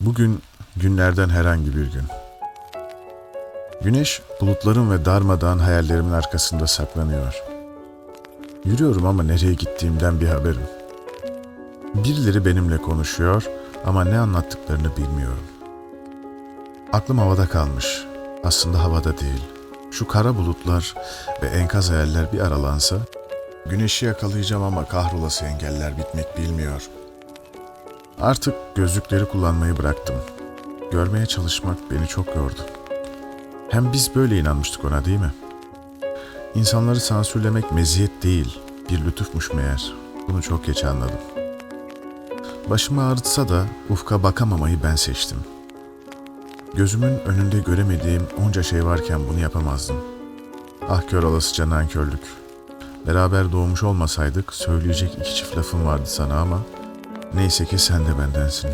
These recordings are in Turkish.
Bugün günlerden herhangi bir gün. Güneş bulutların ve darmadağın hayallerimin arkasında saklanıyor. Yürüyorum ama nereye gittiğimden bir haberim. Birileri benimle konuşuyor ama ne anlattıklarını bilmiyorum. Aklım havada kalmış. Aslında havada değil. Şu kara bulutlar ve enkaz hayaller bir aralansa, güneşi yakalayacağım ama kahrolası engeller bitmek bilmiyor. Artık gözlükleri kullanmayı bıraktım. Görmeye çalışmak beni çok yordu. Hem biz böyle inanmıştık ona değil mi? İnsanları sansürlemek meziyet değil, bir lütufmuş meğer. Bunu çok geç anladım. Başımı ağrıtsa da ufka bakamamayı ben seçtim. Gözümün önünde göremediğim onca şey varken bunu yapamazdım. Ah kör olasıca nankörlük. Beraber doğmuş olmasaydık söyleyecek iki çift lafım vardı sana ama neyse ki sen de bendensin.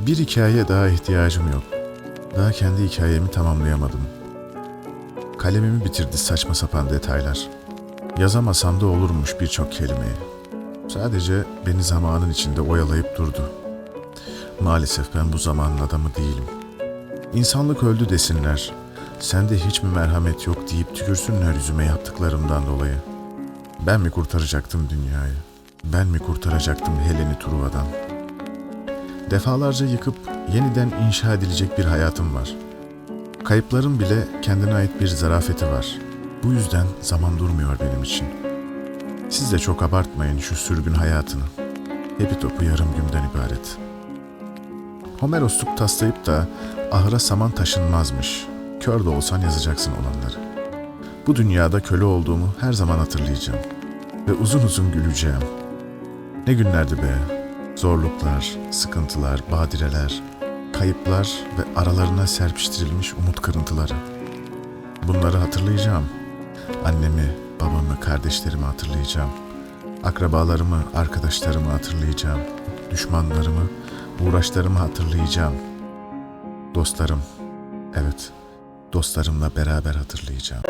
bir hikaye daha ihtiyacım yok. Daha kendi hikayemi tamamlayamadım. Kalemimi bitirdi saçma sapan detaylar. Yazamasam da olurmuş birçok kelimeyi. Sadece beni zamanın içinde oyalayıp durdu. Maalesef ben bu zamanın adamı değilim. İnsanlık öldü desinler. Sende hiç mi merhamet yok deyip tükürsünler yüzüme yaptıklarımdan dolayı. Ben mi kurtaracaktım dünyayı? Ben mi kurtaracaktım Helen'i Truva'dan? Defalarca yıkıp yeniden inşa edilecek bir hayatım var. Kayıpların bile kendine ait bir zarafeti var. Bu yüzden zaman durmuyor benim için. Siz de çok abartmayın şu sürgün hayatını. Hepi topu yarım günden ibaret. Homerosluk taslayıp da ahıra saman taşınmazmış. Kör de olsan yazacaksın olanları. Bu dünyada köle olduğumu her zaman hatırlayacağım. Ve uzun uzun güleceğim. Ne günlerdi be. Zorluklar, sıkıntılar, badireler, kayıplar ve aralarına serpiştirilmiş umut kırıntıları. Bunları hatırlayacağım. Annemi, babamı, kardeşlerimi hatırlayacağım. Akrabalarımı, arkadaşlarımı hatırlayacağım. Düşmanlarımı, uğraşlarımı hatırlayacağım. Dostlarım, evet, dostlarımla beraber hatırlayacağım.